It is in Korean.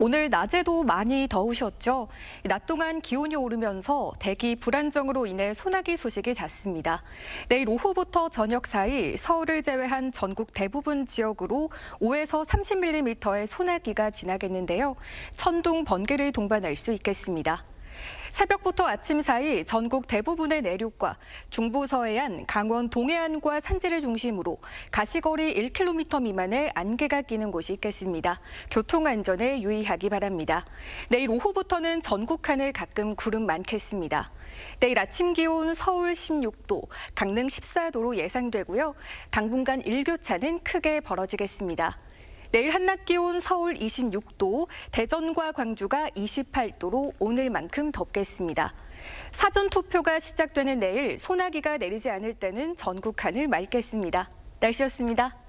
오늘 낮에도 많이 더우셨죠? 낮 동안 기온이 오르면서 대기 불안정으로 인해 소나기 소식이 잦습니다. 내일 오후부터 저녁 사이 서울을 제외한 전국 대부분 지역으로 5에서 30mm의 소나기가 지나겠는데요. 천둥, 번개를 동반할 수 있겠습니다. 새벽부터 아침 사이 전국 대부분의 내륙과 중부 서해안, 강원 동해안과 산지를 중심으로 가시거리 1km 미만의 안개가 끼는 곳이 있겠습니다. 교통 안전에 유의하기 바랍니다. 내일 오후부터는 전국 하늘 가끔 구름 많겠습니다. 내일 아침 기온 서울 16도, 강릉 14도로 예상되고요. 당분간 일교차는 크게 벌어지겠습니다. 내일 한낮 기온 서울 26도, 대전과 광주가 28도로 오늘만큼 덥겠습니다. 사전 투표가 시작되는 내일 소나기가 내리지 않을 때는 전국 하늘 맑겠습니다. 날씨였습니다.